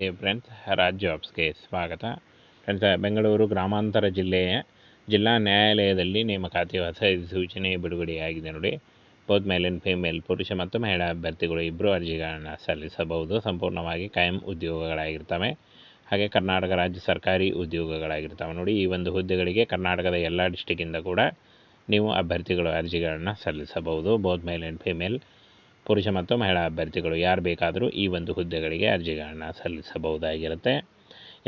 ಹೇ friends Raj ಜಾಬ್ಸ್ಗೆ ಸ್ವಾಗತ. Friends Bengaluru ಗ್ರಾಮಾಂತರ ಜಿಲ್ಲೆಯ ಜಿಲ್ಲಾ ನ್ಯಾಯಾಲಯದಲ್ಲಿ ನೇಮಕಾತಿ ಹೊಸ ಸೂಚನೆ ಬಿಡುಗಡೆಯಾಗಿದೆ ನೋಡಿ ಬೋತ್ ಮೇಲ್ ಆ್ಯಂಡ್ ಫಿಮೇಲ್ ಪುರುಷ ಮತ್ತು ಮಹಿಳಾ ಅಭ್ಯರ್ಥಿಗಳು ಇಬ್ಬರು ಅರ್ಜಿಗಳನ್ನು ಸಲ್ಲಿಸಬಹುದು ಸಂಪೂರ್ಣವಾಗಿ ಕಾಯಂ ಉದ್ಯೋಗಗಳಾಗಿರ್ತವೆ ಹಾಗೆ ಕರ್ನಾಟಕ ರಾಜ್ಯ ಸರ್ಕಾರಿ ಉದ್ಯೋಗಗಳಾಗಿರ್ತವೆ ನೋಡಿ ಈ ಒಂದು ಹುದ್ದೆಗಳಿಗೆ ಕರ್ನಾಟಕದ ಎಲ್ಲ ಡಿಸ್ಟಿಕ್ಕಿಂದ ಕೂಡ ನೀವು ಅಭ್ಯರ್ಥಿಗಳು ಅರ್ಜಿಗಳನ್ನು ಸಲ್ಲಿಸಬಹುದು ಬೋತ್ ಮೇಲ್ ಆ್ಯಂಡ್ ಫಿಮೇಲ್ ಪುರುಷ ಮತ್ತು ಮಹಿಳಾ ಅಭ್ಯರ್ಥಿಗಳು ಯಾರು ಬೇಕಾದರೂ ಈ ಒಂದು ಹುದ್ದೆಗಳಿಗೆ ಅರ್ಜಿಗಳನ್ನು ಸಲ್ಲಿಸಬಹುದಾಗಿರುತ್ತೆ.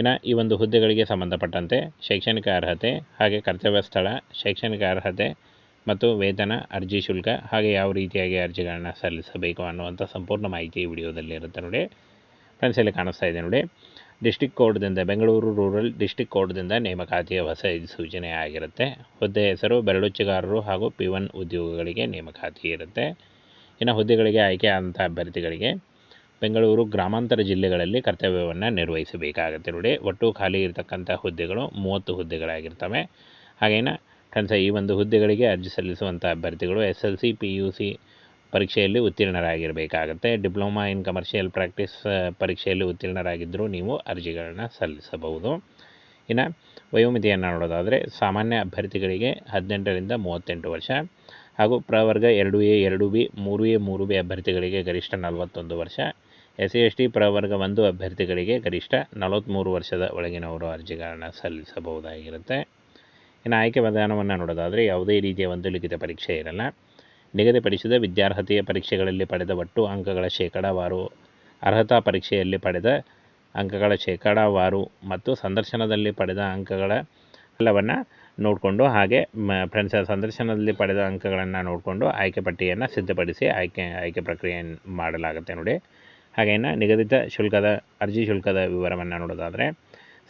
ಇನ್ನು ಈ ಒಂದು ಹುದ್ದೆಗಳಿಗೆ ಸಂಬಂಧಪಟ್ಟಂತೆ ಶೈಕ್ಷಣಿಕ ಅರ್ಹತೆ ಹಾಗೆ ಕರ್ತವ್ಯ ಸ್ಥಳ, ಶೈಕ್ಷಣಿಕ ಅರ್ಹತೆ ಮತ್ತು ವೇತನ, ಅರ್ಜಿ ಶುಲ್ಕ ಹಾಗೆ ಯಾವ ರೀತಿಯಾಗಿ ಅರ್ಜಿಗಳನ್ನು ಸಲ್ಲಿಸಬೇಕು ಅನ್ನುವಂಥ ಸಂಪೂರ್ಣ ಮಾಹಿತಿ ಈ ವಿಡಿಯೋದಲ್ಲಿ ಇರುತ್ತೆ ನೋಡಿ. ಫ್ರೆಂಡ್ಸ್, ಇಲ್ಲಿ ಕಾಣಿಸ್ತಾ ಇದೆ ನೋಡಿ. ಡಿಸ್ಟಿಕ್ ಕೋರ್ಟ್ದಿಂದ ಬೆಂಗಳೂರು ರೂರಲ್ ಡಿಸ್ಟಿಕ್ ಕೋರ್ಟ್ದಿಂದ ನೇಮಕಾತಿಯ ಹೊಸ ಸೂಚನೆ ಆಗಿರುತ್ತೆ. ಹುದ್ದೆ ಹೆಸರು ಬೆರಳುಚ್ಚಿಗಾರರು ಹಾಗೂ ಪಿ ಉದ್ಯೋಗಗಳಿಗೆ ನೇಮಕಾತಿ ಇರುತ್ತೆ. ಇನ್ನು ಹುದ್ದೆಗಳಿಗೆ ಆಯ್ಕೆ ಆದಂಥ ಅಭ್ಯರ್ಥಿಗಳಿಗೆ ಬೆಂಗಳೂರು ಗ್ರಾಮಾಂತರ ಜಿಲ್ಲೆಗಳಲ್ಲಿ ಕರ್ತವ್ಯವನ್ನು ನಿರ್ವಹಿಸಬೇಕಾಗುತ್ತೆ ನೋಡಿ. ಒಟ್ಟು ಖಾಲಿ ಇರತಕ್ಕಂಥ ಹುದ್ದೆಗಳು ಮೂವತ್ತು ಹುದ್ದೆಗಳಾಗಿರ್ತವೆ. ಹಾಗೇನ ಫ್ರೆಂಡ್ಸ್ ಈ ಒಂದು ಹುದ್ದೆಗಳಿಗೆ ಅರ್ಜಿ ಸಲ್ಲಿಸುವಂಥ ಅಭ್ಯರ್ಥಿಗಳು S L C P U C ಪರೀಕ್ಷೆಯಲ್ಲಿ ಉತ್ತೀರ್ಣರಾಗಿರಬೇಕಾಗತ್ತೆ. ಡಿಪ್ಲೊಮಾ ಇನ್ ಕಮರ್ಷಿಯಲ್ ಪ್ರಾಕ್ಟೀಸ್ ಪರೀಕ್ಷೆಯಲ್ಲಿ ಉತ್ತೀರ್ಣರಾಗಿದ್ದರೂ ನೀವು ಅರ್ಜಿಗಳನ್ನು ಸಲ್ಲಿಸಬಹುದು. ಇನ್ನು ವಯೋಮಿತಿಯನ್ನು ನೋಡೋದಾದರೆ ಸಾಮಾನ್ಯ ಅಭ್ಯರ್ಥಿಗಳಿಗೆ ಹದಿನೆಂಟರಿಂದ ಮೂವತ್ತೆಂಟು ವರ್ಷ ಹಾಗೂ ಪ್ರವರ್ಗ ಎರಡು ಎ, ಎರಡು ಬಿ, ಮೂರು ಎ, ಮೂರು ಬಿ ಅಭ್ಯರ್ಥಿಗಳಿಗೆ ಗರಿಷ್ಠ ನಲವತ್ತೊಂದು ವರ್ಷ. ಎಸ್ ಸಿ ಎಸ್ ಟಿ ಪ್ರವರ್ಗ ಒಂದು ಅಭ್ಯರ್ಥಿಗಳಿಗೆ ಗರಿಷ್ಠ ನಲವತ್ತ್ಮೂರು ವರ್ಷದ ಒಳಗಿನವರು ಅರ್ಜಿಗಳನ್ನು ಸಲ್ಲಿಸಬಹುದಾಗಿರುತ್ತೆ. ಇನ್ನು ಆಯ್ಕೆ ವಿಧಾನವನ್ನು ನೋಡೋದಾದರೆ ಯಾವುದೇ ರೀತಿಯ ಒಂದು ಲಿಖಿತ ಪರೀಕ್ಷೆ ಇರಲ್ಲ. ನಿಗದಿಪಡಿಸಿದ ವಿದ್ಯಾರ್ಹತೆಯ ಪರೀಕ್ಷೆಗಳಲ್ಲಿ ಪಡೆದ ಒಟ್ಟು ಅಂಕಗಳ ಶೇಕಡಾವಾರು, ಅರ್ಹತಾ ಪರೀಕ್ಷೆಯಲ್ಲಿ ಪಡೆದ ಅಂಕಗಳ ಶೇಕಡಾವಾರು ಮತ್ತು ಸಂದರ್ಶನದಲ್ಲಿ ಪಡೆದ ಅಂಕಗಳ ಎಲ್ಲವನ್ನು ನೋಡಿಕೊಂಡು ಹಾಗೆ ಫ್ರೆಂಡ್ಸ್ ಸಂದರ್ಶನದಲ್ಲಿ ಪಡೆದ ಅಂಕಗಳನ್ನು ನೋಡಿಕೊಂಡು ಆಯ್ಕೆ ಪಟ್ಟಿಯನ್ನು ಸಿದ್ಧಪಡಿಸಿ ಆಯ್ಕೆ ಆಯ್ಕೆ ಪ್ರಕ್ರಿಯೆಯನ್ನು ಮಾಡಲಾಗುತ್ತೆ ನೋಡಿ. ಹಾಗೇನ ನಿಗದಿತ ಶುಲ್ಕದ, ಅರ್ಜಿ ಶುಲ್ಕದ ವಿವರವನ್ನು ನೋಡೋದಾದರೆ,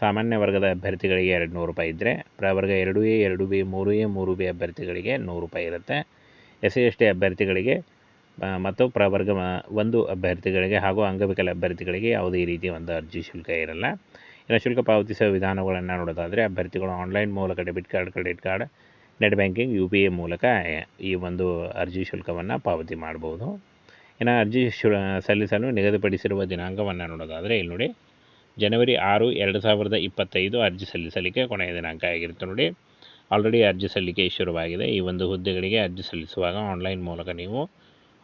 ಸಾಮಾನ್ಯ ವರ್ಗದ ಅಭ್ಯರ್ಥಿಗಳಿಗೆ ಎರಡು ನೂರು ರೂಪಾಯಿ ಇದ್ದರೆ ಪ್ರವರ್ಗ ಎರಡು ಎ, ಎರಡು ಬಿ, ಮೂರು ಎ, ಮೂರು ಬಿ ಅಭ್ಯರ್ಥಿಗಳಿಗೆ ನೂರು ರೂಪಾಯಿ ಇರುತ್ತೆ. ಎಸ್ ಸಿ, ಎಸ್ ಟಿ ಅಭ್ಯರ್ಥಿಗಳಿಗೆ ಮತ್ತು ಪ್ರವರ್ಗ ಒಂದು ಅಭ್ಯರ್ಥಿಗಳಿಗೆ ಹಾಗೂ ಅಂಗವಿಕಲ ಅಭ್ಯರ್ಥಿಗಳಿಗೆ ಯಾವುದೇ ರೀತಿಯ ಒಂದು ಅರ್ಜಿ ಶುಲ್ಕ ಇರಲ್ಲ. ಇನ್ನು ಶುಲ್ಕ ಪಾವತಿಸುವ ವಿಧಾನಗಳನ್ನು ನೋಡೋದಾದರೆ, ಅಭ್ಯರ್ಥಿಗಳು ಆನ್ಲೈನ್ ಮೂಲಕ debit card credit card net banking U P I ಮೂಲಕ ಈ ಒಂದು ಅರ್ಜಿ ಶುಲ್ಕವನ್ನು ಪಾವತಿ ಮಾಡ್ಬೋದು. ಇನ್ನು ಅರ್ಜಿ ಶು, ಸಲ್ಲಿಸಲು ನಿಗದಿಪಡಿಸಿರುವ ದಿನಾಂಕವನ್ನು ನೋಡೋದಾದರೆ, ಇಲ್ಲಿ ನೋಡಿ, ಜನವರಿ ಆರು, ಎರಡು ಸಾವಿರದ ಇಪ್ಪತ್ತೈದು ಅರ್ಜಿ ಸಲ್ಲಿಸಲಿಕ್ಕೆ ಕೊನೆಯ ದಿನಾಂಕ ಆಗಿರುತ್ತೆ ನೋಡಿ. ಆಲ್ರೆಡಿ ಅರ್ಜಿ ಸಲ್ಲಿಕೆ ಶುರುವಾಗಿದೆ. ಈ ಒಂದು ಹುದ್ದೆಗಳಿಗೆ ಅರ್ಜಿ ಸಲ್ಲಿಸುವಾಗ ಆನ್ಲೈನ್ ಮೂಲಕ ನೀವು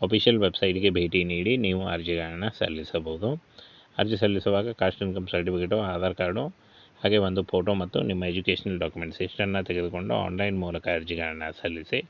ಅಫಿಷಿಯಲ್ ವೆಬ್ಸೈಟ್ಗೆ ಭೇಟಿ ನೀಡಿ ನೀವು ಅರ್ಜಿಗಳನ್ನು ಸಲ್ಲಿಸಬಹುದು. ಅರ್ಜಿ ಸಲ್ಲಿಸುವಾಗ caste income certificate Aadhaar card ಹಾಗೆ ಒಂದು ಫೋಟೋ ಮತ್ತು ನಿಮ್ಮ ಎಜುಕೇಷನಲ್ ಡಾಕ್ಯುಮೆಂಟ್ಸ್ ಇಷ್ಟನ್ನು ತೆಗೆದುಕೊಂಡು ಆನ್ಲೈನ್ ಮೂಲಕ ಅರ್ಜಿಗಳನ್ನು ಸಲ್ಲಿಸಿ.